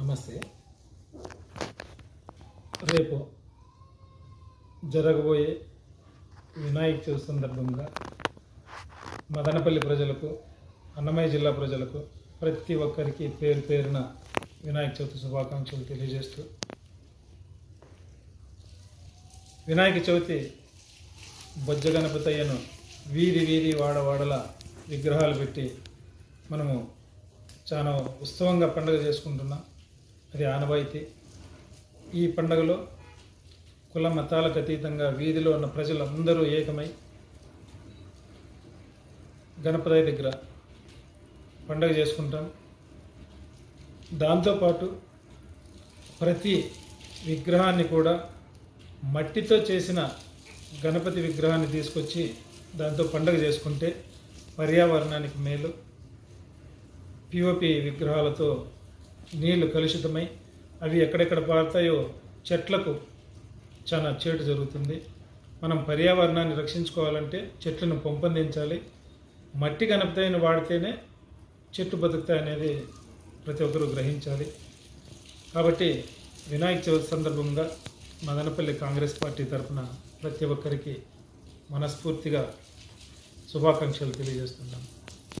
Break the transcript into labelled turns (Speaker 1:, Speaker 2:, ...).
Speaker 1: నమస్తే. రేపు జరగబోయే వినాయక చవితి సందర్భంగా మదనపల్లి ప్రజలకు అన్నమయ్య జిల్లా ప్రజలకు ప్రతి ఒక్కరికి పేరు పేరున వినాయక చవితి శుభాకాంక్షలు తెలియజేస్తూ వినాయక చవితి బొజ్జ గణపతయ్యను వీధి వీధి వాడవాడల విగ్రహాలు పెట్టి మనము చాలా ఉత్సవంగా పండుగ చేసుకుంటున్నాం. అది ఆనవాయితీ. ఈ పండుగలో కుల మతాలకు అతీతంగా వీధిలో ఉన్న ప్రజలందరూ ఏకమై గణపతి దగ్గర పండగ చేసుకుంటాం. దాంతోపాటు ప్రతి విగ్రహాన్ని కూడా మట్టితో చేసిన గణపతి విగ్రహాన్ని తీసుకొచ్చి దాంతో పండగ చేసుకుంటే పర్యావరణానికి మేలు. పిఓపి విగ్రహాలతో నీళ్ళు కలుషితమై అవి ఎక్కడెక్కడ పారుతాయో చెట్లకు చాలా చేటు జరుగుతుంది. మనం పర్యావరణాన్ని రక్షించుకోవాలంటే చెట్లను పెంపొందించాలి. మట్టి గణపతిని వాడితేనే చెట్టు బతుకుతాయి అనేది ప్రతి ఒక్కరూ గ్రహించాలి. కాబట్టి వినాయక చవితి సందర్భంగా మదనపల్లి కాంగ్రెస్ పార్టీ తరఫున ప్రతి ఒక్కరికి మనస్ఫూర్తిగా శుభాకాంక్షలు తెలియజేస్తున్నాను